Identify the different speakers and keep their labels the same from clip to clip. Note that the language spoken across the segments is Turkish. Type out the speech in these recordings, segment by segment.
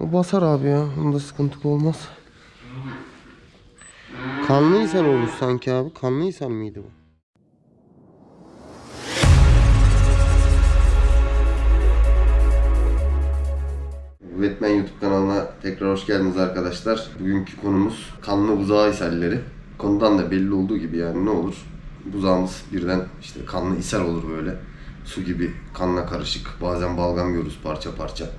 Speaker 1: Basar abi ya. Bunda sıkıntı olmaz. Kanlı ishal olmuş sanki abi. Kanlı ishal mıydı bu? Üretmen YouTube kanalına tekrar hoş geldiniz arkadaşlar. Bugünkü konumuz kanlı buzağı ishalleri. Konudan da belli olduğu gibi yani ne olur? Buzağımız birden işte kanlı ishal olur böyle. Su gibi kanla karışık. Bazen balgam görürüz parça parça.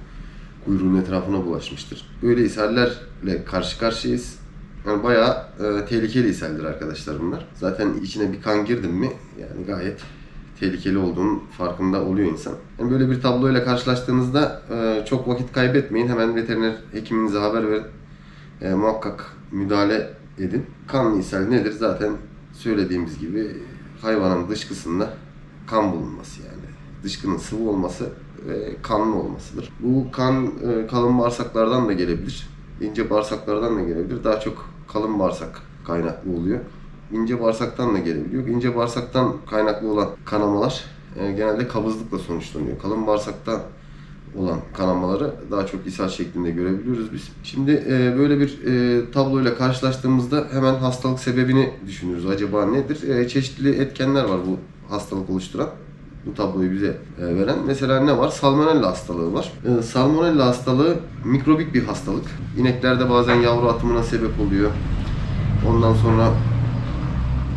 Speaker 1: Kuyruğun etrafına bulaşmıştır. Böyle ishallerle karşı karşıyayız. Yani bayağı e, tehlikeli ishaldir arkadaşlar bunlar. Zaten içine bir kan girdin mi yani gayet tehlikeli olduğunun farkında oluyor insan. Yani böyle bir tabloyla karşılaştığınızda e, çok vakit kaybetmeyin. Hemen veteriner hekiminize haber verin. E, muhakkak müdahale edin. Kanlı ishal nedir? Zaten söylediğimiz gibi hayvanın dışkısında kan bulunması yani. Dışkının sıvı olması ve kanlı olmasıdır. Bu kan e, kalın bağırsaklardan da gelebilir. ince bağırsaklardan da gelebilir. Daha çok kalın bağırsak kaynaklı oluyor ince bağırsaktan da gelebiliyor. İnce bağırsaktan kaynaklı olan kanamalar e, genelde kabızlıkla sonuçlanıyor. Kalın bağırsaktan olan kanamaları daha çok ishal şeklinde görebiliyoruz biz. Şimdi e, böyle bir e, tabloyla karşılaştığımızda hemen hastalık sebebini düşünürüz. Acaba nedir? Çeşitli etkenler var bu hastalık oluşturan bu tabloyu bize e, veren. Mesela ne var? Salmonella hastalığı var. E, salmonella hastalığı mikrobik bir hastalık. İneklerde bazen yavru atımına sebep oluyor. Ondan sonra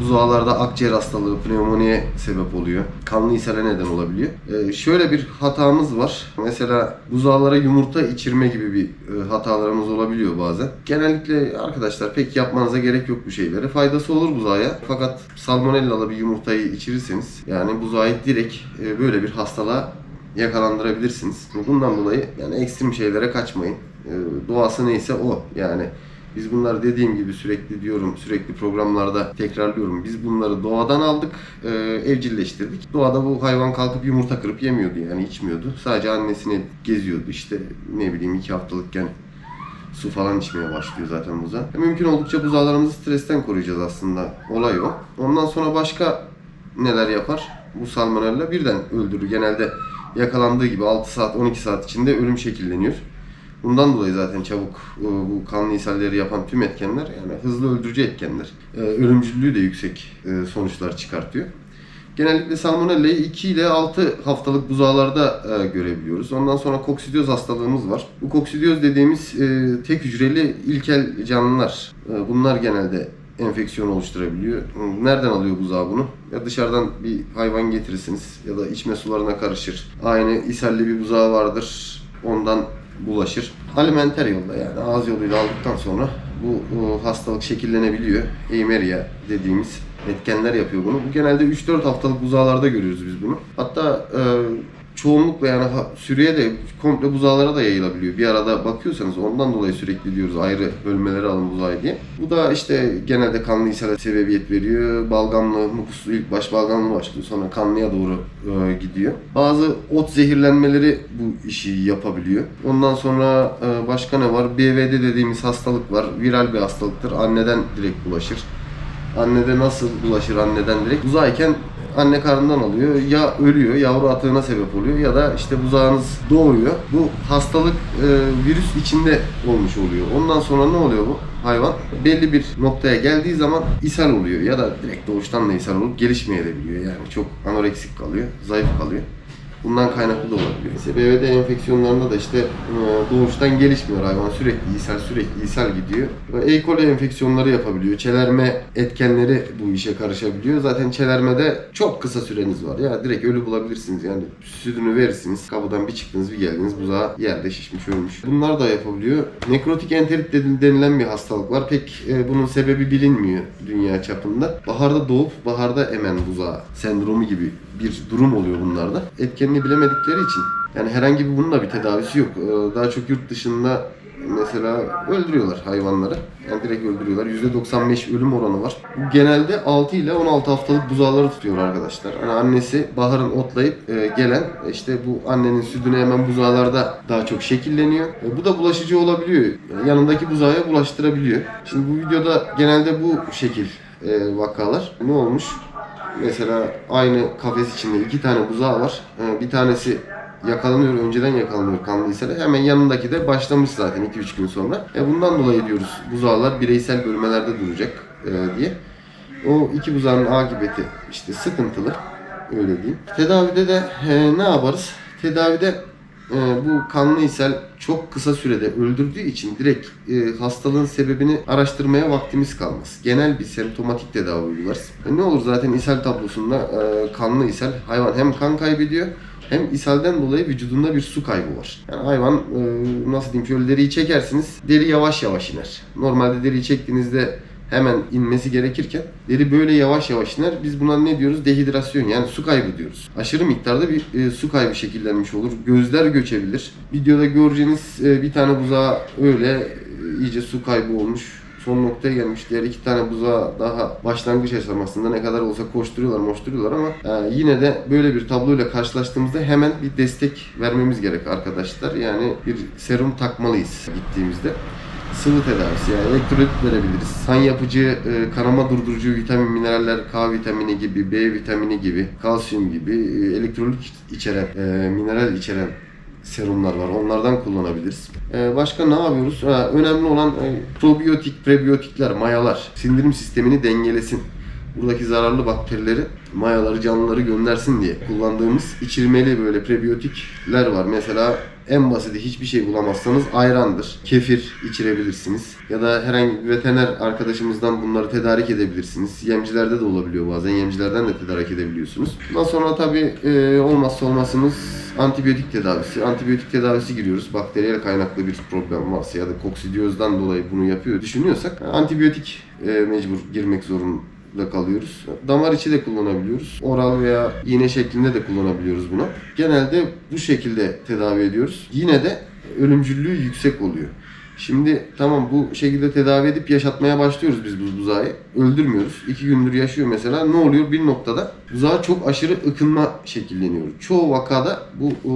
Speaker 1: buzağlarda akciğer hastalığı, pneumoniye sebep oluyor. Kanlı ishale neden olabiliyor. Ee, şöyle bir hatamız var. Mesela buzağlara yumurta içirme gibi bir e, hatalarımız olabiliyor bazen. Genellikle arkadaşlar pek yapmanıza gerek yok bu şeyleri. Faydası olur buzağa. Fakat salmonellalı bir yumurtayı içirirseniz yani buzağı direkt e, böyle bir hastalığa yakalandırabilirsiniz. Bundan dolayı yani ekstrem şeylere kaçmayın. E, doğası neyse o. Yani biz bunları dediğim gibi sürekli diyorum, sürekli programlarda tekrarlıyorum. Biz bunları doğadan aldık, e, evcilleştirdik. Doğada bu hayvan kalkıp yumurta kırıp yemiyordu yani içmiyordu. Sadece annesini geziyordu işte ne bileyim iki haftalıkken su falan içmeye başlıyor zaten buza. E, mümkün oldukça buzağlarımızı stresten koruyacağız aslında. Olay o. Ondan sonra başka neler yapar? Bu salmonella birden öldürür. Genelde yakalandığı gibi 6 saat 12 saat içinde ölüm şekilleniyor. Bundan dolayı zaten çabuk e, bu kanlı ishalleri yapan tüm etkenler yani hızlı öldürücü etkenler. E, Ölümcüllüğü de yüksek e, sonuçlar çıkartıyor. Genellikle salmonella'yı 2 ile 6 haftalık buzağlarda görebiliyoruz. Ondan sonra koksidioz hastalığımız var. Bu koksidioz dediğimiz tek hücreli ilkel canlılar. Bunlar genelde enfeksiyon oluşturabiliyor. Nereden alıyor buzağı bunu? Ya dışarıdan bir hayvan getirirsiniz ya da içme sularına karışır. Aynı ishalli bir buzağı vardır. Ondan bulaşır. Alimenter yolda yani ağız yoluyla aldıktan sonra bu o, hastalık şekillenebiliyor. Eimeria dediğimiz etkenler yapıyor bunu. Bu genelde 3-4 haftalık buzağlarda görüyoruz biz bunu. Hatta e, çoğunlukla yani sürüye de komple buzağlara da yayılabiliyor. Bir arada bakıyorsanız ondan dolayı sürekli diyoruz ayrı bölmelere alın buzağı diye. Bu da işte genelde kanlı ishale sebebiyet veriyor. Balgamlı, mukuslu ilk baş balgamlı başlıyor. Sonra kanlıya doğru e, gidiyor. Bazı ot zehirlenmeleri bu işi yapabiliyor. Ondan sonra e, başka ne var? BVD dediğimiz hastalık var. Viral bir hastalıktır. Anneden direkt bulaşır. Annede nasıl bulaşır anneden direkt? Buzağıyken anne karnından alıyor. Ya ölüyor, yavru atığına sebep oluyor ya da işte buzağınız doğuyor. Bu hastalık e, virüs içinde olmuş oluyor. Ondan sonra ne oluyor bu? Hayvan belli bir noktaya geldiği zaman ishal oluyor ya da direkt doğuştan da ishal olup gelişmeyebiliyor. Yani çok anoreksik kalıyor, zayıf kalıyor. Bundan kaynaklı da olabiliyor. İşte BVD enfeksiyonlarında da işte e, doğuştan gelişmiyor hayvan. Sürekli ishal, sürekli ishal gidiyor. E. coli enfeksiyonları yapabiliyor. Çelerme etkenleri bu işe karışabiliyor. Zaten çelermede çok kısa süreniz var. Ya direkt ölü bulabilirsiniz. Yani sütünü verirsiniz. Kapıdan bir çıktınız bir geldiniz buzağı yerde şişmiş ölmüş. Bunlar da yapabiliyor. Nekrotik enterit denilen bir hastalık var. Pek e, bunun sebebi bilinmiyor dünya çapında. Baharda doğup baharda emen buzağı sendromu gibi bir durum oluyor bunlarda. Etkenini bilemedikleri için yani herhangi bir bunun da bir tedavisi yok. Ee, Daha çok yurt dışında mesela öldürüyorlar hayvanları. Yani direkt öldürüyorlar. %95 ölüm oranı var. Genelde 6 ile 16 haftalık buzağları tutuyor arkadaşlar. Hani annesi baharın otlayıp e, gelen işte bu annenin sütünü hemen buzağlarda daha çok şekilleniyor. E, bu da bulaşıcı olabiliyor. Yani yanındaki buzağa bulaştırabiliyor. Şimdi bu videoda genelde bu şekil e, vakalar. Ne olmuş? Mesela aynı kafes içinde iki tane buzağı var. Ee, Bir tanesi yakalanıyor, önceden yakalanıyor kanlı ishale. Hemen yanındaki de başlamış zaten 2-3 gün sonra. E bundan dolayı diyoruz buzağlar bireysel bölmelerde duracak e, diye. O iki buzağın akıbeti işte sıkıntılı. Öyle diyeyim. Tedavide de ne yaparız? Tedavide e, bu kanlı ishal çok kısa sürede öldürdüğü için direkt e, hastalığın sebebini araştırmaya vaktimiz kalmaz. Genel bir semptomatik tedavi uygularız. E, ne olur zaten ishal tablosunda e, kanlı ishal hayvan hem kan kaybediyor hem ishalden dolayı vücudunda bir su kaybı var. Yani hayvan e, nasıl diyeyim şöyle deriyi çekersiniz deri yavaş yavaş iner. Normalde deriyi çektiğinizde hemen inmesi gerekirken deri böyle yavaş yavaş iner. Biz buna ne diyoruz? Dehidrasyon yani su kaybı diyoruz. Aşırı miktarda bir e, su kaybı şekillenmiş olur. Gözler göçebilir. Videoda göreceğiniz e, bir tane buzağı öyle e, iyice su kaybı olmuş. Son noktaya gelmiş. Diğer iki tane buzağı daha başlangıç aşamasında ne kadar olsa koşturuyorlar, moşturuyorlar ama e, yine de böyle bir tabloyla karşılaştığımızda hemen bir destek vermemiz gerek arkadaşlar. Yani bir serum takmalıyız gittiğimizde sıvı tedavisi yani elektrolit verebiliriz. San yapıcı, e, kanama durdurucu vitamin, mineraller, K vitamini gibi, B vitamini gibi, kalsiyum gibi e, elektrolit içeren, e, mineral içeren serumlar var. Onlardan kullanabiliriz. E, başka ne yapıyoruz? Ha, önemli olan e, probiyotik, prebiyotikler, mayalar. Sindirim sistemini dengelesin. Buradaki zararlı bakterileri, mayaları, canlıları göndersin diye kullandığımız içirmeli böyle prebiyotikler var. Mesela en basiti hiçbir şey bulamazsanız ayrandır. Kefir içirebilirsiniz. Ya da herhangi bir veteriner arkadaşımızdan bunları tedarik edebilirsiniz. Yemcilerde de olabiliyor bazen. Yemcilerden de tedarik edebiliyorsunuz. Bundan sonra tabii e, olmazsa olmazımız antibiyotik tedavisi. Antibiyotik tedavisi giriyoruz. Bakteriyel kaynaklı bir problem varsa ya da koksidiyozdan dolayı bunu yapıyor düşünüyorsak antibiyotik e, mecbur girmek zorunda da kalıyoruz. Damar içi de kullanabiliyoruz. Oral veya iğne şeklinde de kullanabiliyoruz bunu. Genelde bu şekilde tedavi ediyoruz. Yine de ölümcüllüğü yüksek oluyor. Şimdi tamam bu şekilde tedavi edip yaşatmaya başlıyoruz biz bu buzağı. Öldürmüyoruz. İki gündür yaşıyor mesela. Ne oluyor? Bir noktada buzağa çok aşırı ıkınma şekilleniyor. Çoğu vakada bu e,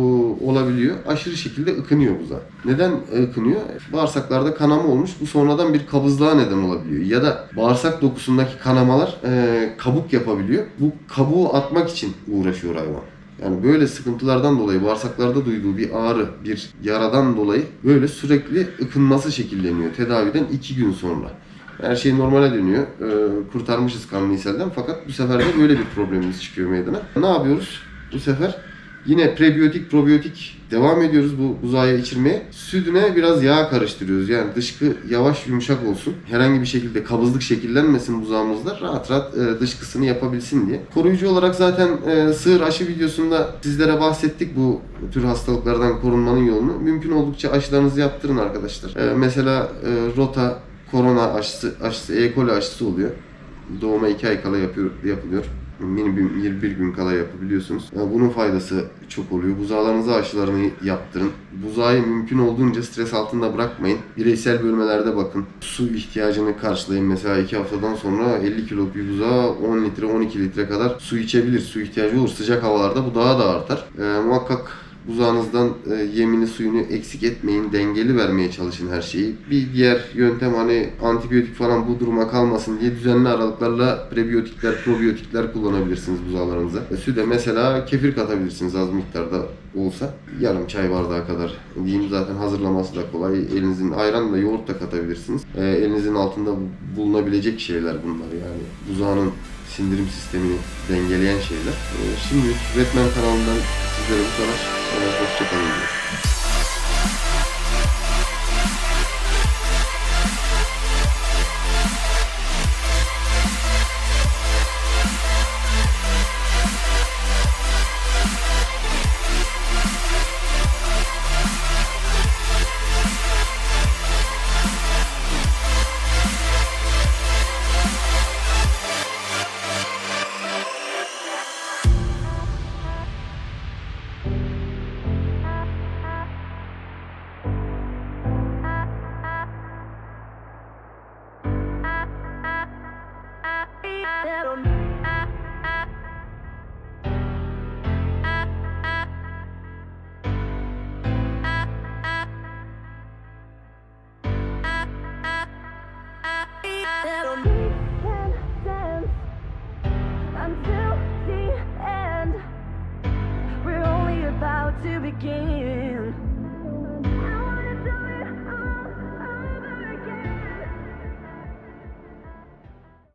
Speaker 1: olabiliyor. Aşırı şekilde ıkınıyor buzağı. Neden ıkınıyor? Bağırsaklarda kanama olmuş. Bu sonradan bir kabızlığa neden olabiliyor. Ya da bağırsak dokusundaki kanamalar e, kabuk yapabiliyor. Bu kabuğu atmak için uğraşıyor hayvan. Yani böyle sıkıntılardan dolayı bağırsaklarda duyduğu bir ağrı, bir yaradan dolayı böyle sürekli ıkınması şekilleniyor tedaviden 2 gün sonra. Her şey normale dönüyor. Ee, kurtarmışız kanlı ishalden fakat bu sefer de böyle bir problemimiz çıkıyor meydana. Ne yapıyoruz? Bu sefer yine prebiyotik, probiyotik devam ediyoruz bu buzağı içirmeye. Sütüne biraz yağ karıştırıyoruz. Yani dışkı yavaş yumuşak olsun. Herhangi bir şekilde kabızlık şekillenmesin buzağımızda. Rahat rahat e, dışkısını yapabilsin diye. Koruyucu olarak zaten e, sığır aşı videosunda sizlere bahsettik bu tür hastalıklardan korunmanın yolunu. Mümkün oldukça aşılarınızı yaptırın arkadaşlar. E, mesela e, rota korona aşısı, aşısı, E. coli aşısı oluyor. Doğuma 2 ay kala yapıyor, yapılıyor. Minimum 21 gün kala yapabiliyorsunuz. Bunun faydası çok oluyor. Buzağlarınıza aşılarını yaptırın. Buzağı mümkün olduğunca stres altında bırakmayın. Bireysel bölmelerde bakın. Su ihtiyacını karşılayın. Mesela 2 haftadan sonra 50 kilo bir buzağı 10 litre 12 litre kadar su içebilir. Su ihtiyacı olur. Sıcak havalarda bu daha da artar. Ee, muhakkak buzağınızdan e, yemini suyunu eksik etmeyin. Dengeli vermeye çalışın her şeyi. Bir diğer yöntem hani antibiyotik falan bu duruma kalmasın diye düzenli aralıklarla prebiyotikler, probiyotikler kullanabilirsiniz buzağlarınıza. E, süde mesela kefir katabilirsiniz az miktarda olsa. Yarım çay bardağı kadar diyeyim zaten hazırlaması da kolay. Elinizin ayran da yoğurt da katabilirsiniz. E, elinizin altında bulunabilecek şeyler bunlar yani. Buzağının sindirim sistemini dengeleyen şeyler. E, şimdi Redman kanalından sizlere bu kadar. Hoşçakalın. diyorum.
Speaker 2: To begin.